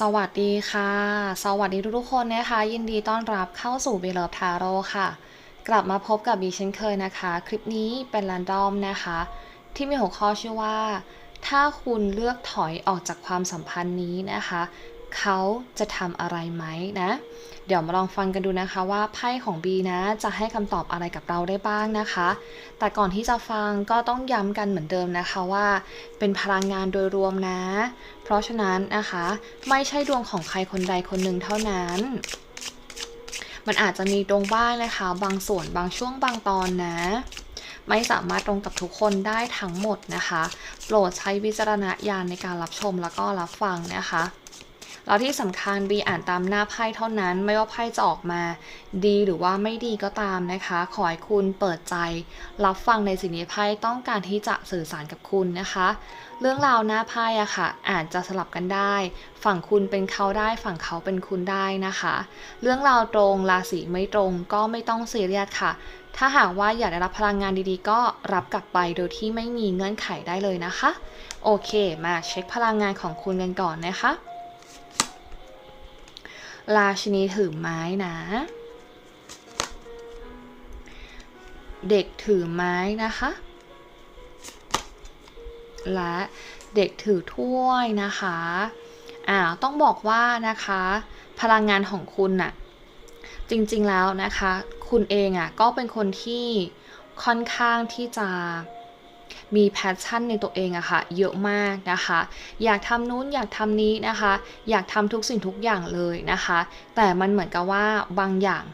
สวัสดีค่ะ สวัสดีทุกๆคนนะคะ ยินดีต้อนรับเข้าสู่เบล v ทาโร่ค่ะ กลับมาพบกับบีเช่นเคยนะคะ คลิปนี้เป็นรันดอมนะคะ ที่มีหัวข้อชื่อว่า ถ้าคุณเลือกถอยออกจากความสัมพันธ์นี้นะคะ เขาจะทำอะไรไหมนะ เดี๋ยวมาลองฟังกันดูนะคะว่าไพ่ของบีนะ จะให้คำตอบอะไรกับเราได้บ้างนะคะ แต่ก่อนที่จะฟังก็ต้องย้ำกันเหมือนเดิมนะคะว่า เป็นพลังงานโดยรวมนะ เพราะฉะนั้นนะคะ ไม่ใช่ดวงของใครคนใดคนหนึ่งเท่านั้นมันอาจจะมีตรงบ้างนะคะ บางส่วนบางช่วงบางตอนนะ ไม่สามารถตรงกับทุกคนได้ทั้งหมดนะคะ โปรดใช้วิจารณญาณในการรับชมแล้วก็รับฟังนะคะ แล้วที่สำคัญบีอ่านตามหน้าไพ่เท่านั้น ไม่ว่าไพ่จะออกมา ดีหรือว่าไม่ดีก็ตามนะคะ ขอให้คุณเปิดใจ รับฟังในสิ่งที่ไพ่ต้องการที่จะสื่อสารกับคุณนะคะ เรื่องราวหน้าไพ่อะค่ะอาจจะสลับกันได้ ฝั่งคุณเป็นเขาได้ฝั่งเขาเป็นคุณได้นะคะ เรื่องราวตรงราศีไม่ตรงก็ไม่ต้องซีเรียสค่ะถ้าหากว่าอยากได้รับพลังงานดีๆ ก็รับกลับไปโดยที่ไม่มีเงื่อนไขได้เลยนะคะ โอเค มาเช็คพลังงานของคุณกันก่อนนะคะ ราชินีถือไม้นะ เด็กถือไม้นะคะ และเด็กถือถ้วยนะคะอ่าต้องบอกว่านะคะ พลังงานของคุณน่ะจริงๆแล้วนะคะ คุณเองอะ่ะก็เป็นคนที่ค่อนข้างที่จะ มีแพชชั่นในตัวเองอะค่ะเยอะมากนะคะ อยากทำนู้นอยากทำนี้นะคะ อยากทำทุกสิ่งทุกอย่างเลยนะคะ แต่มันเหมือนกับว่าบางอย่าง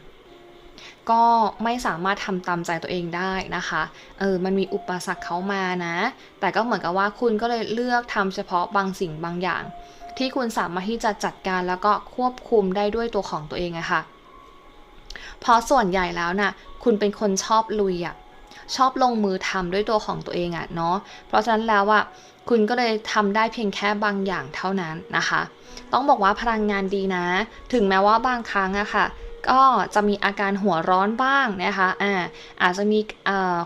ก็ไม่สามารถทำตามใจตัวเองได้นะคะ เออ มันมีอุปสรรคเขามานะ แต่ก็เหมือนกับว่าคุณก็เลยเลือกทำเฉพาะบางสิ่งบางอย่าง ที่คุณสามารถที่จะจัดการแล้วก็ควบคุมได้ด้วยตัวของตัวเองอะค่ะ เพราะส่วนใหญ่แล้วนะ่ะ คุณเป็นคนชอบลุยอะ ชอบลงมือทำด้วยตัวของตัวเองอะเนาะเพราะฉะนั้นแล้วอะคุณก็เลยทำได้เพียงแค่บางอย่างเท่านั้นนะคะ ต้องบอกว่าพลังงานดีนะ ถึงแม้ว่าบางครั้งอะค่ะก็จะมีอาการหัวร้อนบ้างนะคะอ่าอาจจะมี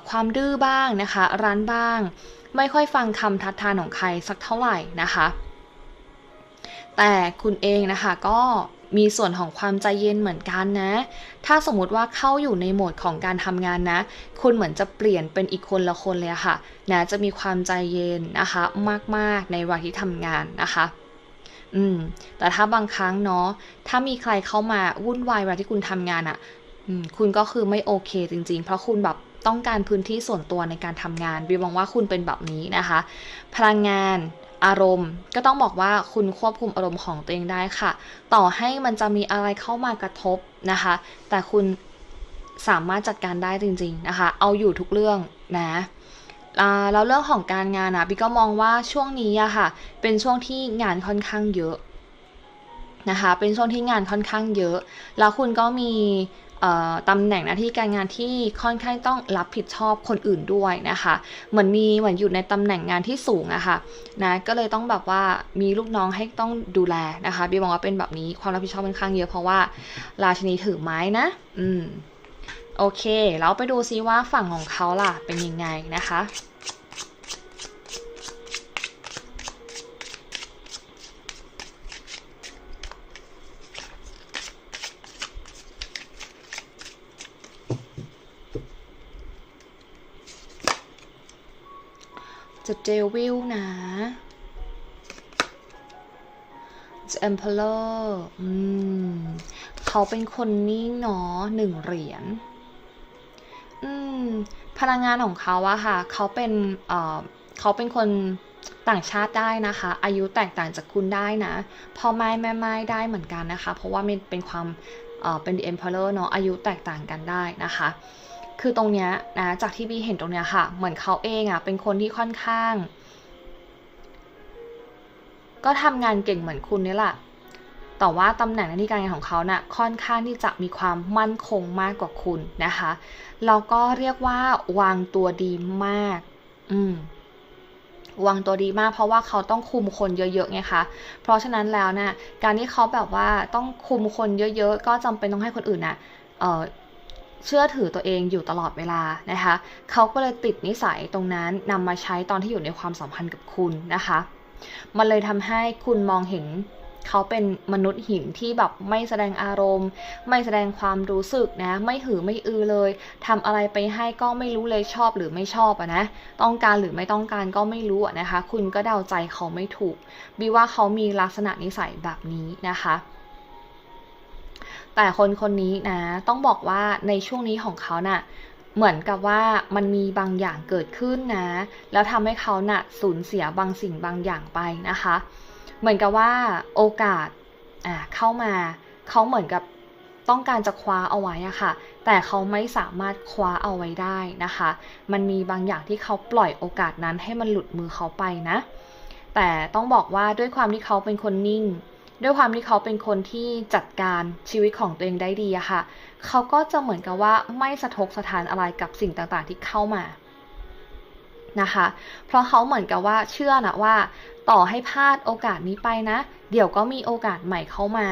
ความดื้อบ้างนะคะรั้นบ้าง ไม่ค่อยฟังคำทัดทานของใครสักเท่าไหร่นะคะ แต่คุณเองนะคะก็มีส่วนของความใจเย็นเหมือนกันนะ ถ้าสมมติว่าเข้าอยู่ในโหมดของการทำงานนะ คุณเหมือนจะเปลี่ยนเป็นอีกคนละคนเลยค่ะ นะ จะมีความใจเย็นนะคะ มากๆในวันที่ทำงานนะคะ อืม แต่ถ้าบางครั้งเนาะ ถ้ามีใครเข้ามาวุ่นวายเวลาที่คุณทำงานอะ่ะคุณก็คือไม่โอเคจริง ๆ เพราะคุณแบบต้องการพื้นที่ส่วนตัวในการทำงานบีมองว่าคุณเป็นแบบนี้นะคะ พลังงาน อารมณ์ ก็ต้องบอกว่าคุณควบคุมอารมณ์ของตัวเองได้ค่ะ ต่อให้มันจะมีอะไรเข้ามากระทบนะคะ แต่คุณสามารถจัดการได้จริง ๆนะคะ เอาอยู่ทุกเรื่องนะแล้วเรื่องของการงานนะพี่ก็มองว่าช่วงนี้อะค่ะ เป็นช่วงที่งานค่อนข้างเยอะนะคะ เป็นช่วงที่งานค่อนข้างเยอะ แล้วคุณก็มี ตำแหน่งหน้าที่การงานที่ค่อนข้างต้องรับผิดชอบคนอื่นด้วยนะคะเหมือนมีเหมือนอยู่ในตำแหน่งงานที่สูงอะคะ่ะนะก็เลยต้องแบบว่ามีลูกน้องให้ต้องดูแลนะคะบีมองว่าเป็นแบบนี้ความรับผิดชอบค่อนข้างเยอะเพราะว่าราชินีถือไม้นะ อืมโอเค เราไปดูซิว่าฝั่งของเขาล่ะเป็นยังไงนะคะ The Devil นะ The Emperor อืมเขาเป็นคนนิ่งเนาะหนึ่งเหรียญอืมพลังงานของเขาอะค่ะ เขาเป็นเอ่อเขาเป็นคนต่างชาติได้นะคะ อายุแตกต่างจากคุณได้นะพ่อไม้แม่ไม้ได้เหมือนกันนะคะ เพราะว่ามันเป็นความเอ่อเป็น The Emperor เนาะอายุแตกต่างกันได้นะคะ คือตรงเนี้ยนะจากที่บีเห็นตรงเนี้ยค่ะ เหมือนเขาเองอะเป็นคนที่ค่อนข้าง ก็ทำงานเก่งเหมือนคุณนี่แหละแต่ว่าตำแหน่งหน้าที่การงานของเขานะ่ะค่อนข้างที่จะมีความมั่นคงมากกว่าคุณนะคะแล้วก็เรียกว่าวางตัวดีมาก อืมวางตัวดีมากเพราะว่าเขาต้องคุมคนเยอะๆไงคะ เพราะฉะนั้นแล้วนะ่ะการที่เขาแบบว่าต้องคุมคนเยอะๆ ก็จำเป็นต้องให้คนอื่นนะ่ะ เชื่อถือตัวเองอยู่ตลอดเวลานะคะเขาก็เลยติดนิสัยตรงนั้นนำมาใช้ตอนที่อยู่ในความสัมพันธ์กับคุณนะคะ มันเลยทำให้คุณมองเห็นเขาเป็นมนุษย์หินที่แบบไม่แสดงอารมณ์ ไม่แสดงความรู้สึกนะ ไม่หือไม่อือเลยทำอะไรไปให้ก็ไม่รู้เลยชอบหรือไม่ชอบอะนะ ต้องการหรือไม่ต้องการก็ไม่รู้อะนะคะ คุณก็เดาใจเขาไม่ถูกบีว่าเขามีลักษณะนิสัยแบบนี้นะคะ แต่คนคนนี้นะต้องบอกว่าในช่วงนี้ของเขาน่ะเหมือนกับว่ามันมีบางอย่างเกิดขึ้นนะ แล้วทำให้เขาน่ะสูญเสียบางสิ่งบางอย่างไปนะคะ เหมือนกับว่าโอกาสอ่าเข้ามาเขาเหมือนกับต้องการจะคว้าเอาไว้อะค่ะ แต่เขาไม่สามารถคว้าเอาไว้ได้นะคะ มันมีบางอย่างที่เขาปล่อยโอกาสนั้นให้มันหลุดมือเขาไปนะ แต่ต้องบอกว่าด้วยความที่เขาเป็นคนนิ่ง ด้วยความที่เขาเป็นคนที่จัดการชีวิตของตัวเองได้ดีอะค่ะ เขาก็จะเหมือนกับว่าไม่สะทกสะทานอะไรกับสิ่งต่างๆที่เข้ามานะคะ เพราะเขาเหมือนกับว่าเชื่อนะว่า ต่อให้พลาดโอกาสนี้ไปนะ เดี๋ยวก็มีโอกาสใหม่เข้ามา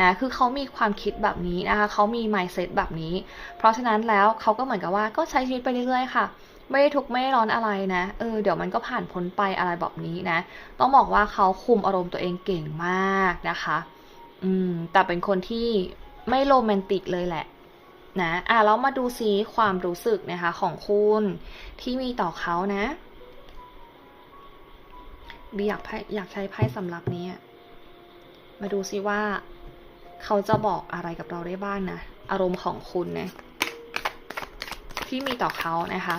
นะคือเขามีความคิดแบบนี้นะคะเขามี mindset แบบนี้ เพราะฉะนั้นแล้วเขาก็เหมือนกับว่าก็ใช้ชีวิตไปเรื่อยๆค่ะ ไม่ได้ทุกข์ไม่ได้ร้อนอะไรนะ เออเดี๋ยวมันก็ผ่านพ้นไปอะไรแบบนี้นะ ต้องบอกว่าเขาคุมอารมณ์ตัวเองเก่งมากนะคะ อืม แต่เป็นคนที่ไม่โรแมนติกเลยแหละนะอะแล้วมาดูซิความรู้สึกนะคะของคุณที่มีต่อเขานะบีอยากอยากใช้ไพ่สำรับนี้ มาดูซิว่า เขาจะบอกอะไรกับเราได้บ้างนะ อารมณ์ของคุณนะ ที่มีต่อเขานะคะ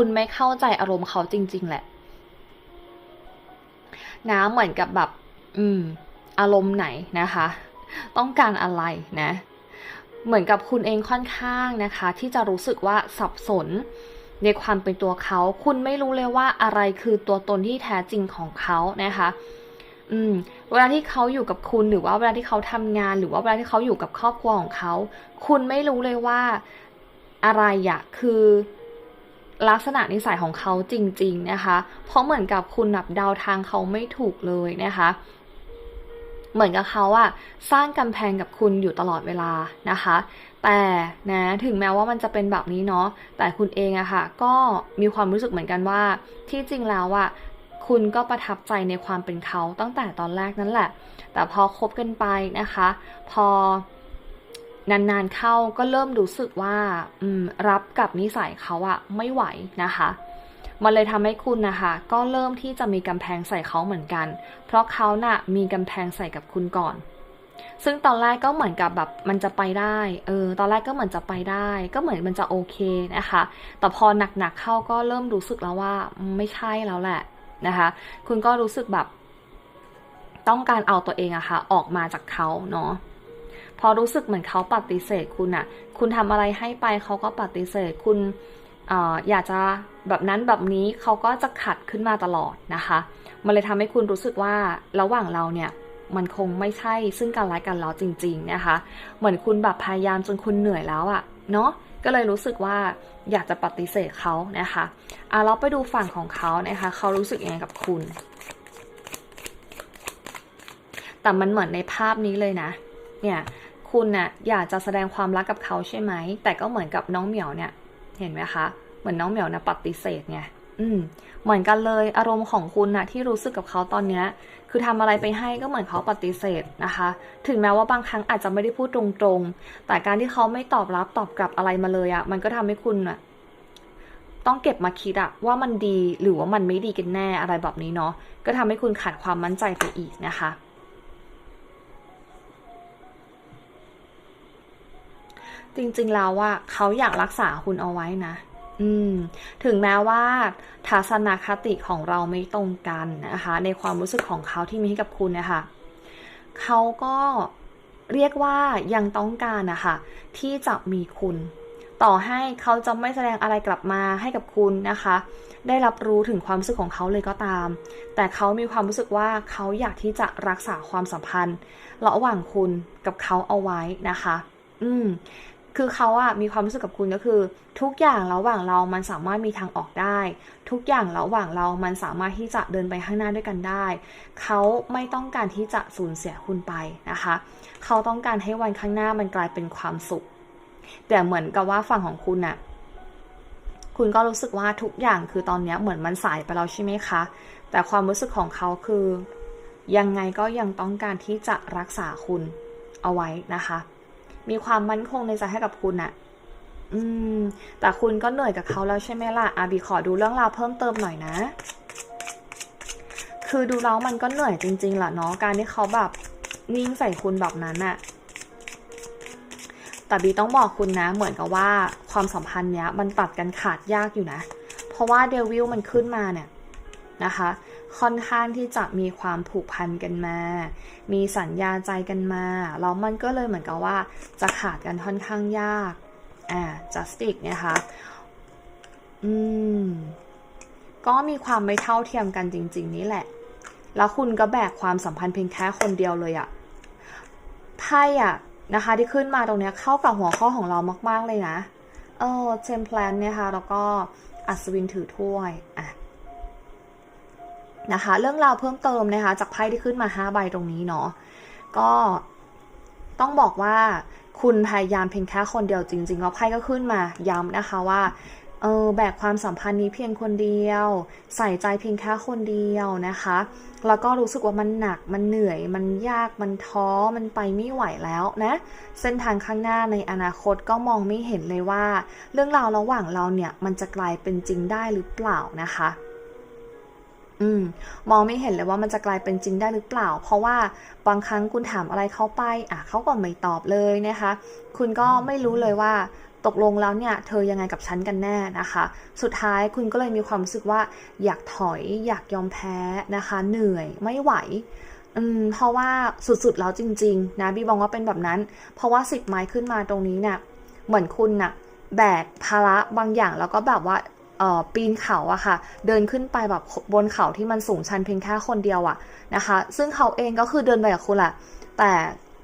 คุณไม่เข้าใจอารมณ์เขาจริง ๆ แหละ นะเหมือนกับแบบ อืม อารมณ์ไหนนะคะ ต้องการอะไรนะ เหมือนกับคุณเองค่อนข้างนะคะ ที่จะรู้สึกว่าสับสนในความเป็นตัวเขา คุณไม่รู้เลยว่าอะไรคือตัวตนที่แท้จริงของเขานะคะ อืม เวลาที่เขาอยู่กับคุณหรือว่าเวลาที่เขาทำงาน หรือว่าเวลาที่เขาอยู่กับครอบครัวของเขา คุณไม่รู้เลยว่าอะไรอะคือ ลักษณะนิสัยของเขาจริง ๆ นะคะ เพราะเหมือนกับคุณนับดาวทางเขาไม่ถูกเลยนะคะ เหมือนกับเขาอะสร้างกำแพงกับคุณอยู่ตลอดเวลานะคะ แต่นะถึงแม้ว่ามันจะเป็นแบบนี้เนาะ แต่คุณเองอะค่ะ ก็มีความรู้สึกเหมือนกันว่า ที่จริงแล้วอะคุณก็ประทับใจในความเป็นเขาตั้งแต่ตอนแรกนั่นแหละ แต่พอคบกันไปนะคะ พอ นานๆเข้าก็เริ่มรู้สึกว่ารับกับนิสัยเขาอะไม่ไหวนะคะ มันเลยทำให้คุณนะคะ ก็เริ่มที่จะมีกำแพงใส่เขาเหมือนกัน เพราะเขาน่ะมีกำแพงใส่กับคุณก่อน ซึ่งตอนแรกก็เหมือนกับแบบมันจะไปได้เออตอนแรกก็เหมือนจะไปได้ ก็เหมือนมันจะโอเคนะคะ แต่พอหนักๆเข้าก็เริ่มรู้สึกแล้วว่าไม่ใช่แล้วแหละนะคะ คุณก็รู้สึกแบบต้องการเอาตัวเองอะคะ่ะออกมาจากเขาเนาะ พอรู้สึกเหมือนเขาปฏิเสธคุณอะคุณทำอะไรให้ไปเขาก็ปฏิเสธคุณออยากจะแบบนั้นแบบนี้เขาก็จะขัดขึ้นมาตลอดนะคะ มันเลยทำให้คุณรู้สึกว่าระหว่างเราเนี่ยมันคงไม่ใช่ซึ่งกันและกันแล้วจริง ๆนะคะ เหมือนคุณแบบพยายามจนคุณเหนื่อยแล้วอะเนาะก็เลยรู้สึกว่าอยากจะปฏิเสธเขานะคะอะเราไปดูฝั่งของเขานะคะเขารู้สึกยังไงกับคุณ แต่มันเหมือนในภาพนี้เลยนะ เนี่ย คุณน่ะอยากจะแสดงความรักกับเขาใช่ไหม แต่ก็เหมือนกับน้องเหมียวเนี่ย เห็นไหมคะ เหมือนน้องเหมียวนะปฏิเสธไงอืม เหมือนกันเลยอารมณ์ของคุณน่ะที่รู้สึกกับเขาตอนเนี้ย คือทำอะไรไปให้ก็เหมือนเขาปฏิเสธนะคะ ถึงแม้ว่าบางครั้งอาจจะไม่ได้พูดตรงๆ แต่การที่เขาไม่ตอบรับตอบกลับอะไรมาเลยอะ่ะ มันก็ทำให้คุณอะต้องเก็บมาคิดอะว่ามันดีหรือว่ามันไม่ดีกันแน่อะไรแบบนี้เนาะก็ทำให้คุณขาดความมั่นใจไปอีกนะคะ จริงๆแล้วว่าเขาอยากรักษาคุณเอาไว้นะ อืม ถึงแม้ว่าทัศนคติของเราไม่ตรงกันนะคะ ในความรู้สึกของเขาที่มีให้กับคุณนะคะเขาก็เรียกว่ายังต้องการนะคะที่จะมีคุณ ต่อให้เขาจะไม่แสดงอะไรกลับมาให้กับคุณนะคะ ได้รับรู้ถึงความรู้สึกของเขาเลยก็ตาม แต่เขามีความรู้สึกว่าเขาอยากที่จะรักษาความสัมพันธ์ระหว่างคุณกับเขาเอาไว้นะคะ อืม คือเขาอะมีความรู้สึกกับคุณก็คือ ทุกอย่างระหว่างเรามันสามารถมีทางออกได้ ทุกอย่างระหว่างเรามันสามารถที่จะเดินไปข้างหน้าด้วยกันได้ เขาไม่ต้องการที่จะสูญเสียคุณไปนะคะ เขาต้องการให้วันข้างหน้ามันกลายเป็นความสุข แต่เหมือนกับว่าฝั่งของคุณอะคุณก็รู้สึกว่าทุกอย่างคือตอนนี้เหมือนมันสายไปแล้วใช่ไหมคะ แต่ความรู้สึกของเขาคือ ยังไงก็ยังต้องการที่จะรักษาคุณเอาไว้นะคะ มีความมั่นคงในใจให้กับคุณอะอืม แต่คุณก็เหนื่อยกับเขาแล้วใช่ไหมล่ะอาบีขอดูเรื่องราวเพิ่มเติมหน่อยนะ คือดูแล้วมันก็เหนื่อยจริงๆแหละเนาะ การที่เขาแบบนิ่งใส่คุณแบบนั้นอะแต่บีต้องบอกคุณนะ เหมือนกับว่าความสัมพันธ์เนี้ยมันตัดกันขาดยากอยู่นะ เพราะว่าเดวิลมันขึ้นมาเนี่ย นะคะ ค่อนข้างที่จะมีความผูกพันกันมา มีสัญญาใจกันมาแล้วมันก็เลยเหมือนกับว่าจะขาดกันค่อนข้างยาก อ่า justice นะคะอืมก็มีความไม่เท่าเทียมกันจริง ๆ นี่แหละ แล้วคุณก็แบกความสัมพันธ์เพียงแค่คนเดียวเลยอะไพ่อะนะคะ ที่ขึ้นมาตรงเนี้ยเข้ากับหัวข้อของเรามาก ๆ เลยนะ เออเทมเพลนเนี่ยค่ะ แล้วก็อัศวินถือถ้วย อะ นะคะ เรื่องราวเพิ่มเติมนะคะ จากไพ่ที่ขึ้นมา 5 ใบตรงนี้เนาะก็ต้องบอกว่าคุณพยายามเพียงแค่คนเดียวจริงๆแล้วไพ่ก็ขึ้นมาย้ำนะคะว่าเออแบกความสัมพันธ์นี้เพียงคนเดียว ใส่ใจเพียงแค่คนเดียวนะคะ แล้วก็รู้สึกว่ามันหนักมันเหนื่อย มันยากมันท้อมันไปไม่ไหวแล้วนะ เส้นทางข้างหน้าในอนาคตก็มองไม่เห็นเลยว่า เรื่องราวระหว่างเราเนี่ยมันจะกลายเป็นจริงได้หรือเปล่านะคะ อืมมองไม่เห็นเลยว่ามันจะกลายเป็นจริงได้หรือเปล่า เพราะว่าบางครั้งคุณถามอะไรเขาไป อะเขาก็ไม่ตอบเลยนะคะ คุณก็ไม่รู้เลยว่าตกลงแล้วเนี่ย เธอยังไงกับฉันกันแน่นะคะ สุดท้ายคุณก็เลยมีความรู้สึกว่า อยากถอยอยากยอมแพ้นะคะ เหนื่อยไม่ไหวอืมเพราะว่าสุดๆแล้วจริง ๆ นะบีบองว่าเป็นแบบนั้น เพราะว่าสิบไม้ขึ้นมาตรงนี้เนี่ยเหมือนคุณน่ะแบกภาระบางอย่างแล้วก็แบบว่า ปีนเขาอะค่ะ เดินขึ้นไปแบบบนเขาที่มันสูงชันเพียงแค่คนเดียวอะนะคะ ซึ่งเขาเองก็คือเดินไปกับคุณแหละ แต่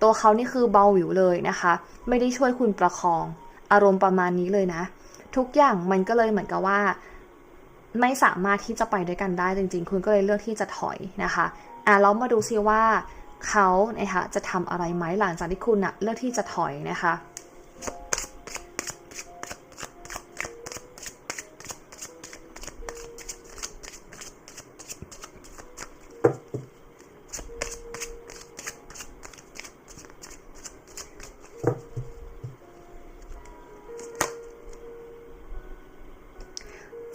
ตัวเขานี่คือเบาหวิวเลยนะคะ ไม่ได้ช่วยคุณประคอง อารมณ์ประมาณนี้เลยนะ ทุกอย่างมันก็เลยเหมือนกับว่า ไม่สามารถที่จะไปด้วยกันได้จริง ๆ คุณก็เลยเลือกที่จะถอยนะคะอะเรามาดูซิว่าเขานะคะจะทำอะไรไหมหลังจากที่คุณอะเลือกที่จะถอยนะคะ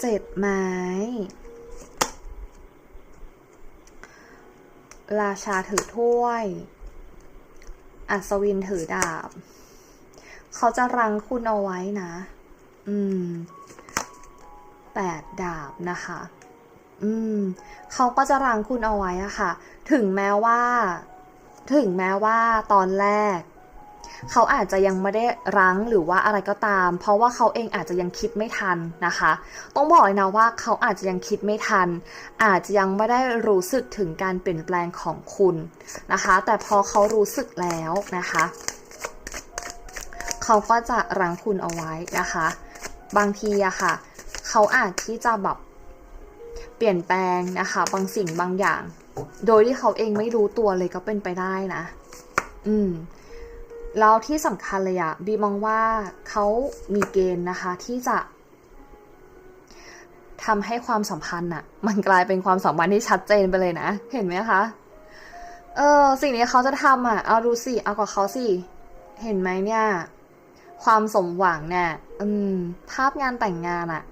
เจ็ดไม้ ราชาถือถ้วย อัศวินถือดาบ เขาจะรังคุณเอาไว้นะ อืมแปดดาบนะคะ อืม เขาก็จะรังคุณเอาไว้อะค่ะ ถึงแม้ว่า ถึงแม้ว่าตอนแรก เขาอาจจะยังไม่ได้รั้งหรือว่าอะไรก็ตาม เพราะว่าเขาเองอาจจะยังคิดไม่ทันนะคะ ต้องบอกเลยนะว่าเขาอาจจะยังคิดไม่ทัน อาจจะยังไม่ได้รู้สึกถึงการเปลี่ยนแปลงของคุณนะคะ แต่พอเขารู้สึกแล้วนะคะ เขาก็จะรั้งคุณเอาไว้นะคะ บางทีอะค่ะ เขาอาจที่จะแบบเปลี่ยนแปลงนะคะ บางสิ่งบางอย่าง โดยที่เขาเองไม่รู้ตัวเลยก็เป็นไปได้นะ อืม แล้วที่สำคัญเลยอะบีมองว่าเขามีเกณฑ์นะคะที่จะทำให้ความสัมพันธ์อะมันกลายเป็นความสัมพันธ์ที่ชัดเจนไปเลยนะ เห็นไหมคะ เออสิ่งนี้เขาจะทำอะเอาดูสิ เอากับเขาสิ เห็นไหมเนี่ย ความสมหวังเนี่ยอืม ภาพงานแต่งงานอะ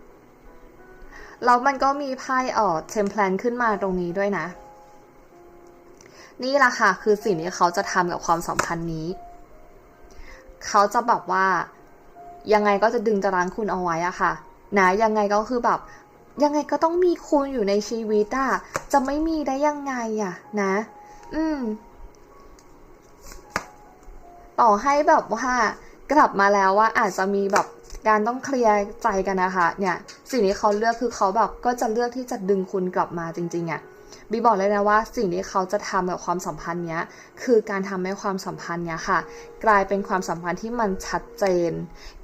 แล้วมันก็มีไพ่เออเทมเพลนขึ้นมาตรงนี้ด้วยนะ นี่แหละค่ะ คือสิ่งที่เขาจะทำกับความสัมพันธ์นี้ เขาจะแบบว่ายังไงก็จะดึงจะรั้งคุณเอาไว้อะค่ะนะยังไงก็คือแบบยังไงก็ต้องมีคุณอยู่ในชีวิตอะจะไม่มีได้ยังไงอะนะ อืม ต่อให้แบบว่ากลับมาแล้วว่าอาจจะมีแบบการต้องเคลียร์ใจกันนะคะ เนี่ย สิ่งที่เขาเลือกคือเขาแบบก็จะเลือกที่จะดึงคุณกลับมาจริงๆอะ่ะ บีบอกเลยนะว่าสิ่งที่เขาจะทำกับความสัมพันธ์เนี้ยคือการทำให้ความสัมพันธ์เนี้ยค่ะ กลายเป็นความสัมพันธ์ที่มันชัดเจน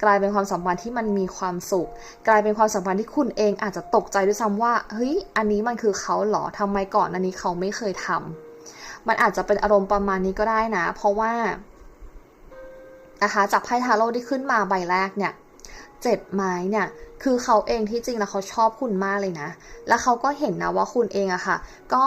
กลายเป็นความสัมพันธ์ที่มันมีความสุข กลายเป็นความสัมพันธ์ที่คุณเองอาจจะตกใจด้วยซ้ำว่าเฮ้ยอันนี้มันคือเขาเหรอทำไมก่อนอันนี้เขาไม่เคยทำมันอาจจะเป็นอารมณ์ประมาณนี้ก็ได้นะ เพราะว่านะคะจากไพ่ทาโร่ที่ขึ้นมาใบแรกเนี่ยเจ็ดไม้เนี่ย คือเขาเองที่จริงแล้วเขาชอบคุณมากเลยนะ แล้วเขาก็เห็นนะว่าคุณเองอะค่ะ ก็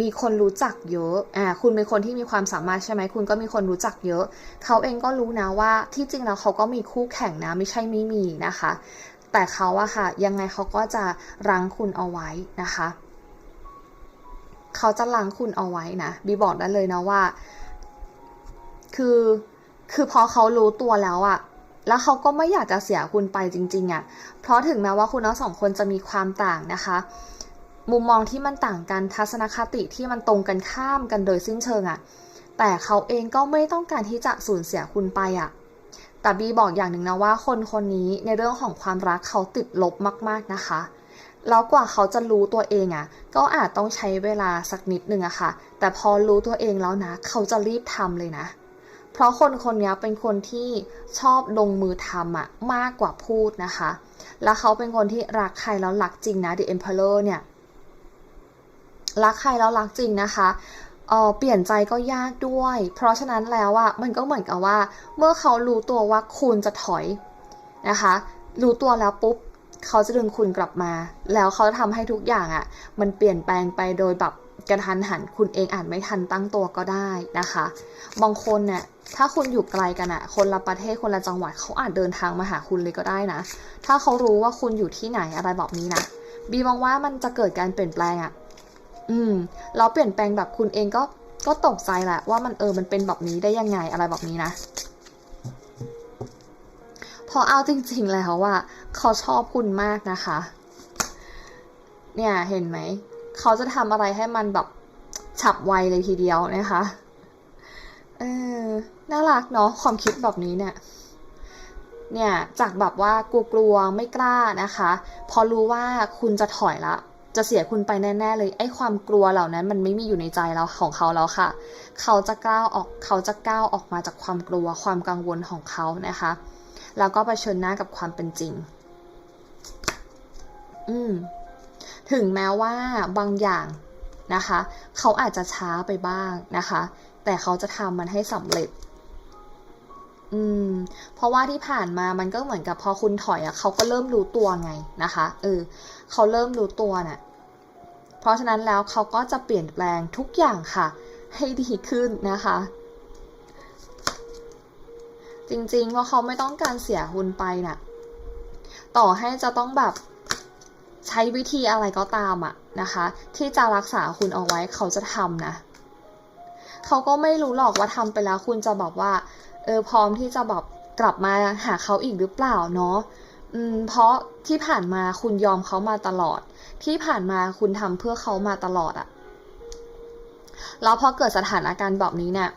มีคนรู้จักเยอะ อ่า คุณเป็นคนที่มีความสามารถใช่ไหม คุณก็มีคนรู้จักเยอะ เขาเองก็รู้นะว่าที่จริงแล้วเขาก็มีคู่แข่งนะ ไม่ใช่ไม่มีนะคะ แต่เขาอะค่ะ ยังไงเขาก็จะรั้งคุณเอาไว้นะคะ เขาจะรั้งคุณเอาไว้นะ บีบอกได้เลยนะว่า คือ คือพอเขารู้ตัวแล้วอะ แล้วเขาก็ไม่อยากจะเสียคุณไปจริงๆอะ่ะ เพราะถึงแม้ว่าคุณทั้งสองคนจะมีความต่างนะคะ มุมมองที่มันต่างกันทัศนคติที่มันตรงกันข้ามกันโดยสิ้นเชิงอะ่ะ แต่เขาเองก็ไม่ต้องการที่จะสูญเสียคุณไปอะ่ะ แต่บีบอกอย่างหนึ่งนะว่าคนคนนี้ในเรื่องของความรักเขาติดลบมาก ๆนะคะแล้วกว่าเขาจะรู้ตัวเองอะ่ะ ก็อาจต้องใช้เวลาสักนิดนึงอะค่ะ แต่พอรู้ตัวเองแล้วนะ เขาจะรีบทำเลยนะ เพราะคนคนนี้เป็นคนที่ชอบลงมือทำอะมากกว่าพูดนะคะ แล้วเขาเป็นคนที่รักใครแล้วรักจริงนะ The Emperor เนี่ย รักใครแล้วรักจริงนะคะเออเปลี่ยนใจก็ยากด้วย เพราะฉะนั้นแล้วอะมันก็เหมือนกับว่า เมื่อเขารู้ตัวว่าคุณจะถอยนะคะ รู้ตัวแล้วปุ๊บเขาจะดึงคุณกลับมา แล้วเขาจะทำให้ทุกอย่างอะมันเปลี่ยนแปลงไปโดยแบบกระทันหันคุณเองอาจไม่ทันตั้งตัวก็ได้นะคะ บางคนเนี่ย ถ้าคุณอยู่ไกลกันอะคนละประเทศคนละจังหวัดเขาอาจเดินทางมาหาคุณเลยก็ได้นะ ถ้าเขารู้ว่าคุณอยู่ที่ไหนอะไรแบบนี้นะบีมองว่ามันจะเกิดการเปลี่ยนแปลงอะอืมแล้วเปลี่ยนแปลงแบบคุณเองก็ก็ตกใจแหละว่ามันเออมันเป็นแบบนี้ได้ยังไงอะไรแบบนี้นะพอเอาจริงๆแล้วอะเขาชอบคุณมากนะคะ เนี่ยเห็นไหม เขาจะทำอะไรให้มันแบบฉับไวเลยทีเดียวนะคะ เออ น่ารักเนาะความคิดแบบนี้เนี่ยเนี่ยจากแบบว่ากลัวๆไม่กล้านะคะ พอรู้ว่าคุณจะถอยละ จะเสียคุณไปแน่ๆเลยไอ้ความกลัวเหล่านั้นมันไม่มีอยู่ในใจแล้วของเขาแล้วค่ะ เขาจะกล้าวออกเขาจะก้าวออกมาจากความกลัวความกังวลของเขานะคะ แล้วก็เผชิญหน้ากับความเป็นจริง อืมถึงแม้ว่าบางอย่างนะคะ เขาอาจจะช้าไปบ้างนะคะ แต่เขาจะทำมันให้สำเร็จ อืม เพราะว่าที่ผ่านมามันก็เหมือนกับพอคุณถอยอะเขาก็เริ่มรู้ตัวไงนะคะ เออเขาเริ่มรู้ตัวน่ะ เพราะฉะนั้นแล้วเขาก็จะเปลี่ยนแปลงทุกอย่างค่ะ ให้ดีขึ้นนะคะ จริงๆเพราเขาไม่ต้องการเสียคุณไปน่ะ ต่อให้จะต้องแบบใช้วิธีอะไรก็ตามอะนะคะ ที่จะรักษาคุณเอาไว้เขาจะทำนะเขาก็ไม่รู้หรอกว่าทำไปแล้วคุณจะแบบว่า เออพร้อมที่จะแบบกลับมาหาเขาอีกหรือเปล่าเนาะอืมเพราะที่ผ่านมาคุณยอมเขามาตลอด ที่ผ่านมาคุณทำเพื่อเขามาตลอดอะแล้วพอเกิดสถานการณ์แบบนี้เนี่ย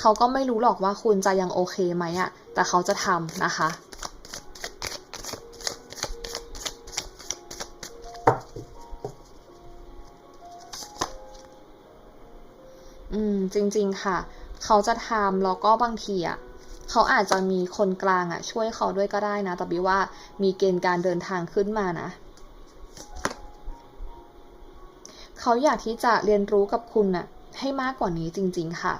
เขาก็ไม่รู้หรอกว่าคุณจะยังโอเคไหมอะแต่เขาจะทำนะคะอืมจริง ๆ ค่ะ เขาจะทำแล้วก็บางทีอะ เขาอาจจะมีคนกลางอะช่วยเขาด้วยก็ได้นะแต่บิวว่ามีเกณฑ์การเดินทางขึ้นมานะเขาอยากที่จะเรียนรู้กับคุณน่ะให้มากกว่านี้จริง ๆ ค่ะ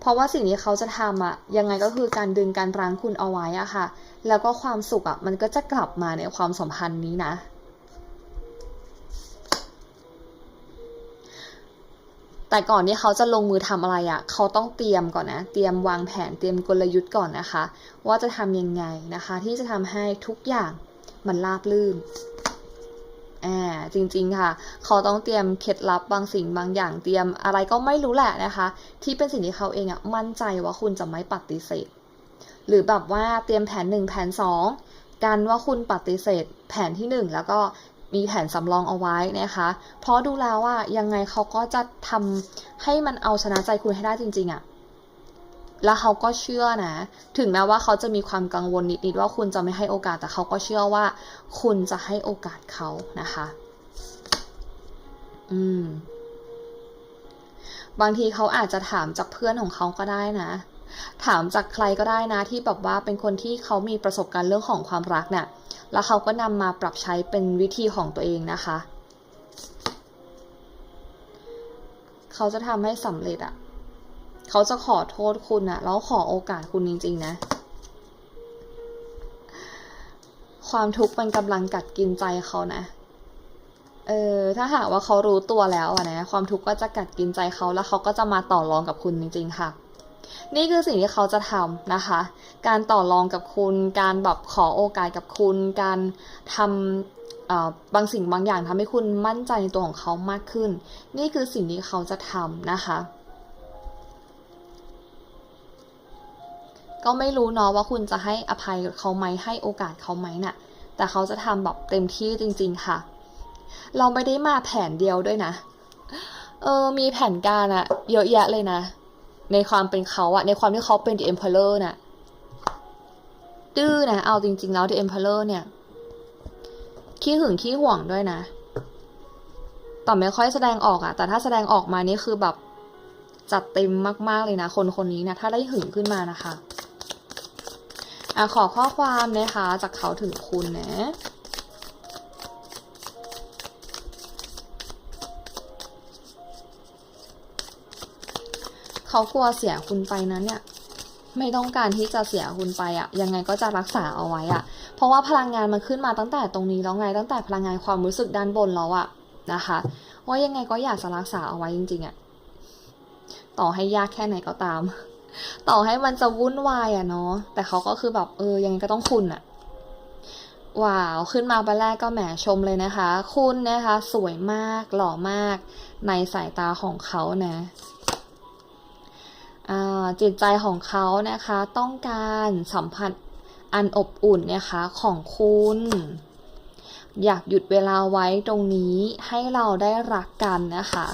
เพราะว่าสิ่งที่เขาจะทำอะยังไงก็คือการดึงการรั้งคุณเอาไว้อะค่ะ แล้วก็ความสุขอะมันก็จะกลับมาในความสัมพันธ์นี้นะ แต่ก่อนที่เขาจะลงมือทำอะไรอะ่ะ เขาต้องเตรียมก่อนนะ เตรียมวางแผน เตรียมกลยุทธ์ก่อนนะคะ ว่าจะทำยังไงนะคะ ที่จะทำให้ทุกอย่างมันราบลื่นอ่าจริงๆค่ะ เขาต้องเตรียมเคล็ดลับบางสิ่งบางอย่าง เตรียมอะไรก็ไม่รู้แหละนะคะ ที่เป็นสิ่งที่เขาเองอะ่ะมั่นใจว่าคุณจะไม่ปฏิเสธ หรือแบบว่าเตรียมแผนหนึ่งแผนสองกันว่าคุณปฏิเสธ แผนที่หนึ่งแล้วก็ มีแผนสำรองเอาไว้นะคะ เพราะดูแล้วว่ายังไงเขาก็จะทำให้มันเอาชนะใจคุณให้ได้จริง ๆอะ่ะแล้วเขาก็เชื่อนะ ถึงแม้ว่าเขาจะมีความกังวลนิดๆว่าคุณจะไม่ให้โอกาส แต่เขาก็เชื่อว่า คุณจะให้โอกาสเขานะคะ อืม บางทีเขาอาจจะถามจากเพื่อนของเขาก็ได้นะ ถามจากใครก็ได้นะที่แบบว่าเป็นคนที่เขามีประสบการณ์เรื่องของความรักเนี่ยแล้วเขาก็นำมาปรับใช้เป็นวิธีของตัวเองนะคะ เขาจะทำให้สำเร็จอะเขาจะขอโทษคุณอะแล้วขอโอกาสคุณจริง ๆ นะ ความทุกข์มันกำลังกัดกินใจเขานะเออถ้าหากว่าเขารู้ตัวแล้วอะนะ ความทุกข์ก็จะกัดกินใจเขาแล้วเขาก็จะมาต่อรองกับคุณจริง ๆ ค่ะ นี่คือสิ่งที่เขาจะทำนะคะ การต่อรองกับคุณ การแบบขอโอกาสกับคุณ การทำบางสิ่งบางอย่างทำให้คุณมั่นใจในตัวของเขามากขึ้น นี่คือสิ่งที่เขาจะทำนะคะ ก็ไม่รู้เนาะว่าคุณจะให้อภัยเขาไหมให้โอกาสเขาไหมน่ะ แต่เขาจะทำแบบเต็มที่จริง ๆ ค่ะ เราไม่ได้มาแผนเดียวด้วยนะ เออมีแผนการอะเยอะแยะเลยนะ ในความเป็นเขาอะในความที่เขาเป็น The Emperor น่ะดื้อนะเอาจริง ๆ แล้ว The Emperor เนี่ยขี้หึงขี้ห่วงด้วยนะแต่ไม่ค่อยแสดงออกอะแต่ถ้าแสดงออกมานี่คือแบบจัดเต็มมาก ๆ เลยนะ คนคนนี้นะ ถ้าได้หึงขึ้นมานะคะอะขอข้อความนะคะ จากเขาถึงคุณนะ เขากลัวเสียคุณไปนะเนี่ยไม่ต้องการที่จะเสียคุณไปอะยังไงก็จะรักษาเอาไว้อะเพราะว่าพลังงานมันขึ้นมาตั้งแต่ตรงนี้แล้วไงตั้งแต่พลังงานความรู้สึกด้านบนแล้วอะนะคะว่ายังไงก็อยากจะรักษาเอาไว้จริงๆอะต่อให้ยากแค่ไหนก็ตาม ต่อให้มันจะวุ่นวายอะเนาะแต่เขาก็คือแบบเออยังไงก็ต้องคุณอะว้าวขึ้นมาไปแรกก็แหมชมเลยนะคะ คุณนะคะ สวยมากหล่อมาก ในสายตาของเขานะ จิตใจของเขานะคะต้องการสัมผัสอันอบอุ่นนะคะของคุณ อยากหยุดเวลาไว้ตรงนี้ให้เราได้รักกันนะคะ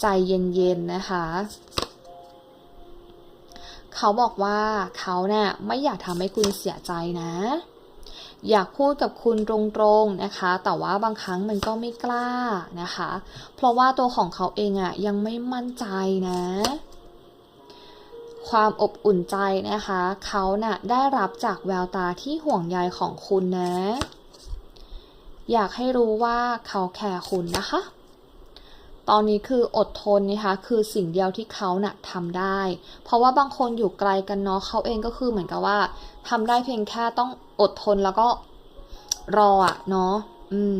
ใจเย็นๆนะคะ เขาบอกว่าเขาเนี่ยไม่อยากทำให้คุณเสียใจนะ อยากพูดกับคุณตรงๆนะคะ แต่ว่าบางครั้งมันก็ไม่กล้านะคะ เพราะว่าตัวของเขาเองอะยังไม่มั่นใจนะ ความอบอุ่นใจนะคะ เขาน่ะได้รับจากแววตาที่ห่วงใยของคุณนะ อยากให้รู้ว่าเขาแคร์คุณนะคะ ตอนนี้คืออดทนนะคะคือสิ่งเดียวที่เขาน่ะทำได้ เพราะว่าบางคนอยู่ไกลกันเนาะเขาเองก็คือเหมือนกับว่าทำได้เพียงแค่ต้องอดทนแล้วก็รออะเนาะอืม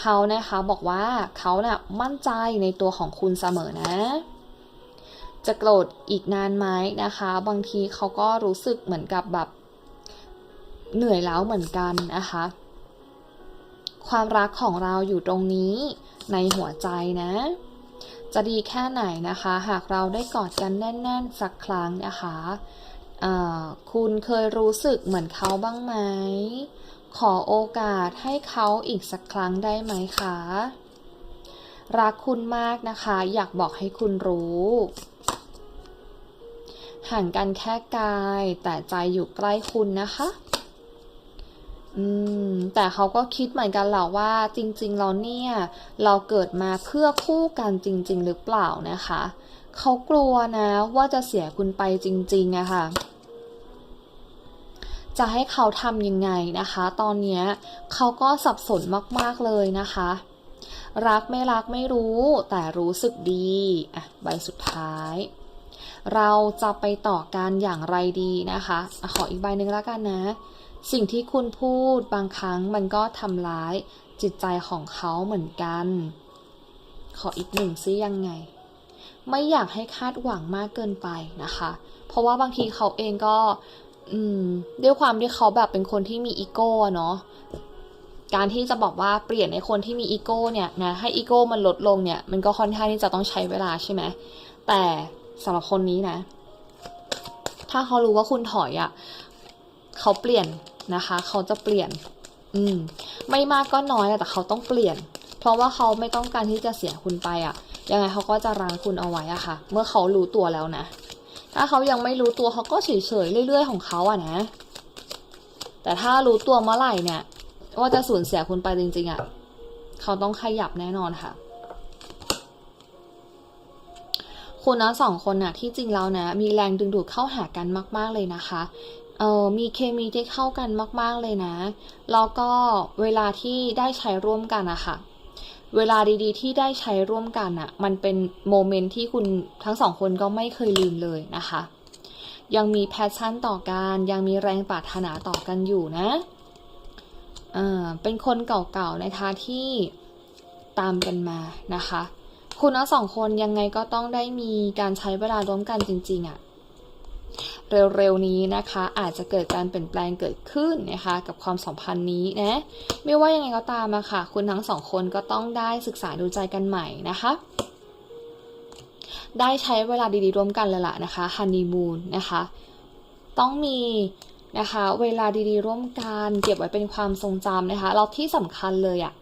เขานะคะบอกว่าเขาน่ะมั่นใจในตัวของคุณเสมอนะ จะโกรธอีกนานไหมนะคะ บางทีเขาก็รู้สึกเหมือนกับแบบเหนื่อยแล้วเหมือนกันนะคะ ความรักของเราอยู่ตรงนี้ในหัวใจนะ จะดีแค่ไหนนะคะ หากเราได้กอดกันแน่น ๆ สักครั้งนะคะคุณเคยรู้สึกเหมือนเขาบ้างไหม ขอโอกาสให้เขาอีกสักครั้งได้ไหมคะ รักคุณมากนะคะ อยากบอกให้คุณรู้ ห่างกันแค่กาย แต่ใจอยู่ใกล้คุณนะคะอืมแต่เขาก็คิดเหมือนกันแหละว่าจริงๆเราเนี่ย เราเกิดมาเพื่อคู่กันจริง ๆ หรือเปล่านะคะ เขากลัวนะว่าจะเสียคุณไปจริงๆอะค่ะจะให้เขาทำยังไงนะคะ ตอนนี้เขาก็สับสนมากๆเลยนะคะ รักไม่รักไม่รู้ แต่รู้สึกดีอะใบสุดท้าย เราจะไปต่อกันอย่างไรดีนะคะขออีกใบหนึ่งแล้วกันนะ สิ่งที่คุณพูดบางครั้งมันก็ทำร้ายจิตใจของเขาเหมือนกัน ขออีกหนึ่งซิยังไง ไม่อยากให้คาดหวังมากเกินไปนะคะ เพราะว่าบางทีเขาเองก็อืมด้วยความที่เขาแบบเป็นคนที่มีอีโก้เนาะการที่จะบอกว่าเปลี่ยนในคนที่มีอีโก้เนี่ยนะให้อีโก้มันลดลงเนี่ย มันก็ค่อนข้างที่จะต้องใช้เวลาใช่ไหมแต่ สำหรับคนนี้นะ ถ้าเขารู้ว่าคุณถอยอะ่ะเขาเปลี่ยนนะคะ เขาจะเปลี่ยน อืม ไม่มากก็น้อยแต่เขาต้องเปลี่ยน เพราะว่าเขาไม่ต้องการที่จะเสียคุณไปอะ่ะ ยังไงเขาก็จะรังคุณเอาไว้อะค่ะ เมื่อเขารู้ตัวแล้วนะ ถ้าเขายังไม่รู้ตัวเขาก็เฉยๆเรื่อย ๆ ของเขาอะนะ แต่ถ้ารู้ตัวเมื่อไหร่เนี่ย ว่าจะสูญเสียคุณไปจริงๆอะ เขาต้องขยับแน่นอนค่ะ คุณนะสองคนน่ะที่จริงแล้วนะ มีแรงดึงดูดเข้าหากันมาก ๆเลยนะคะเออมีเคมีที่เข้ากันมาก ๆเลยนะ แล้วก็เวลาที่ได้ใช้ร่วมกันอะค่ะ เวลาดีๆ ที่ได้ใช้ร่วมกันอะมันเป็นโมเมนต์ที่คุณทั้งสองคนก็ไม่เคยลืมเลยนะคะ ยังมีแพชชั่นต่อกัน ยังมีแรงปรารถนาต่อกันอยู่นะเออเป็นคนเก่าๆนะคะที่ตามกันมานะคะ คุณทั้งสองคนยังไงก็ต้องได้มีการใช้เวลาร่วมกันจริง ๆอะ่ะเร็วๆนี้นะคะ อาจจะเกิดการเปลี่ยนแปลงเกิดขึ้นนะคะกับความสัมพันธ์นี้นะไม่ว่ายังไงก็ตามอะค่ะ คุณทั้งสองคนก็ต้องได้ศึกษาดูใจกันใหม่นะคะได้ใช้เวลาดีๆร่วมกันเลยล่ะนะคะฮันนีมูนนะคะ ต้องมีนะคะ เวลาดีๆร่วมกัน เก็บไว้เป็นความทรงจำนะคะเราที่สำคัญเลยอะ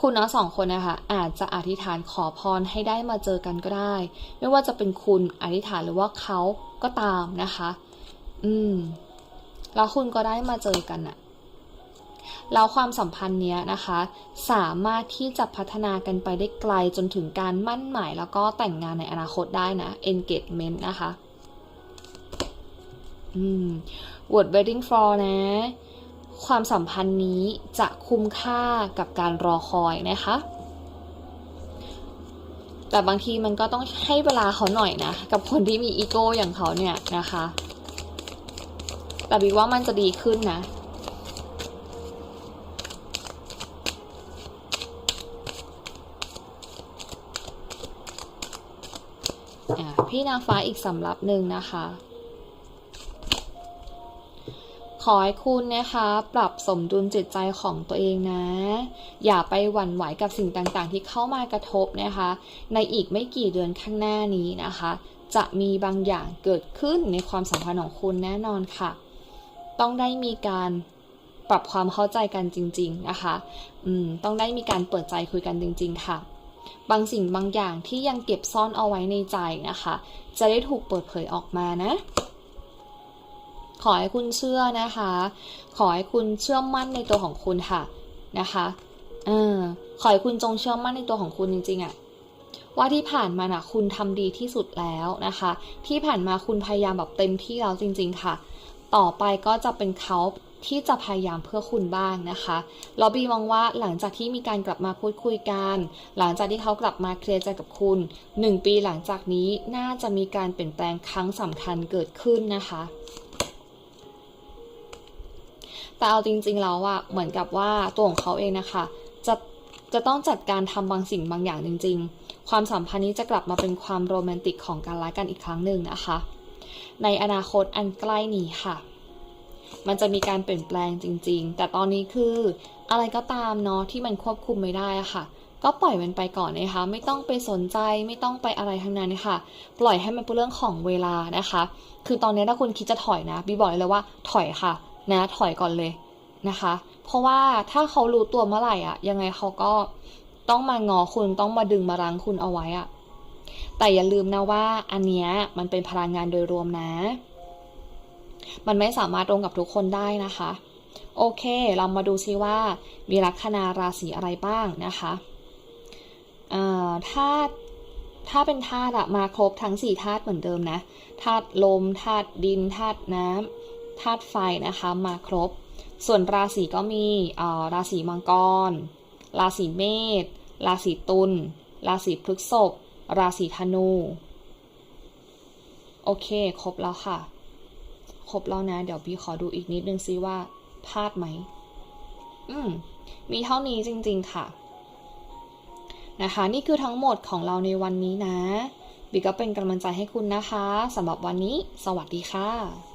คุณทั้งสองคนนะคะอาจจะอธิษฐานขอพรให้ได้มาเจอกันก็ได้ ไม่ว่าจะเป็นคุณอธิษฐานหรือว่าเขาก็ตามนะคะ อืม แล้วคุณก็ได้มาเจอกันอะแล้วความสัมพันธ์เนี้ยนะคะ สามารถที่จะพัฒนากันไปได้ไกลจนถึงการมั่นหมายแล้วก็แต่งงานในอนาคตได้นะ engagement นะคะ อืม word wedding for นะ ความสัมพันธ์นี้จะคุ้มค่ากับการรอคอยนะคะ แต่บางทีมันก็ต้องให้เวลาเขาหน่อยนะ กับคนที่มีอีโก้อย่างเขาเนี่ยนะคะ แต่บีว่ามันจะดีขึ้นนะอะพี่นางฟ้าอีกสำรับหนึ่งนะคะ ขอให้คุณนะคะ ปรับสมดุลจิตใจของตัวเองนะ อย่าไปหวั่นไหวกับสิ่งต่างๆ ที่เข้ามากระทบนะคะ ในอีกไม่กี่เดือนข้างหน้านี้นะคะ จะมีบางอย่างเกิดขึ้นในความสัมพันธ์ของคุณแน่นอนค่ะ ต้องได้มีการปรับความเข้าใจกันจริง ๆนะคะอืมต้องได้มีการเปิดใจคุยกันจริง ๆ ค่ะ บางสิ่งบางอย่างที่ยังเก็บซ่อนเอาไว้ในใจนะคะ จะได้ถูกเปิดเผยออกมานะ ขอให้คุณเชื่อนะคะ ขอให้คุณเชื่อมั่นในตัวของคุณค่ะนะคะเออขอให้คุณจงเชื่อมั่นในตัวของคุณจริงๆอะว่าที่ผ่านมาน่ะคุณทำดีที่สุดแล้วนะคะ ที่ผ่านมาคุณพยายามแบบเต็มที่แล้วจริง ๆ ค่ะ ต่อไปก็จะเป็นเขาที่จะพยายามเพื่อคุณบ้างนะคะแล้วบีมองว่าหลังจากที่มีการกลับมาพูดคุยกัน หลังจากที่เขากลับมาเคลียร์ใจกับคุณหนึ่งปีหลังจากนี้น่าจะมีการเปลี่ยนแปลงครั้งสำคัญเกิดขึ้นนะคะ แต่เอาจริงๆแล้วอะเหมือนกับว่าตัวของเขาเองนะคะจะจะต้องจัดการทำบางสิ่งบางอย่างจริง ๆ ความสัมพันธ์นี้จะกลับมาเป็นความโรแมนติกของการรักกันอีกครั้งหนึ่งนะคะ ในอนาคตอันใกล้นี้ค่ะ มันจะมีการเปลี่ยนแปลงจริง ๆ แต่ตอนนี้คืออะไรก็ตามเนาะที่มันควบคุมไม่ได้อะค่ะ ก็ปล่อยมันไปก่อนนะคะ ไม่ต้องไปสนใจไม่ต้องไปอะไรทั้งนั้นนะคะปล่อยให้มันเป็นเรื่องของเวลานะคะ คือตอนนี้ถ้าคุณคิดจะถอยนะบีบอกเลยว่าถอยค่ะ นะถอยก่อนเลยนะคะ เพราะว่าถ้าเขารู้ตัวเมื่อไหร่อะ ยังไงเขาก็ต้องมางอคุณต้องมาดึงมารั้งคุณเอาไว้อะ แต่อย่าลืมนะว่าอันเนี้ยมันเป็นพลังงานโดยรวมนะ มันไม่สามารถตรงกับทุกคนได้นะคะ โอเค เรามาดูซิว่ามีลัคนาราศีอะไรบ้างนะคะเอ่อธาตุถ้าเป็นธาตุอะมาครบทั้ง4ธาตุเหมือนเดิมนะธาตุลมธาตุดินธาตุน้ำ ธาตุไฟนะคะมาครบ ส่วนราศีก็มีอ่อราศีมังกร ราศีเมษ ราศีตุล ราศีพฤษภ ราศีธนู โอเค ครบแล้วค่ะ ครบแล้วนะ เดี๋ยวพี่ขอดูอีกนิดนึงซิว่าพลาดไหม อืม มีเท่านี้จริงๆค่ะนะคะนี่คือทั้งหมดของเราในวันนี้นะ บิ๊กก็เป็นกำลังใจให้คุณนะคะสำหรับวันนี้ สวัสดีค่ะ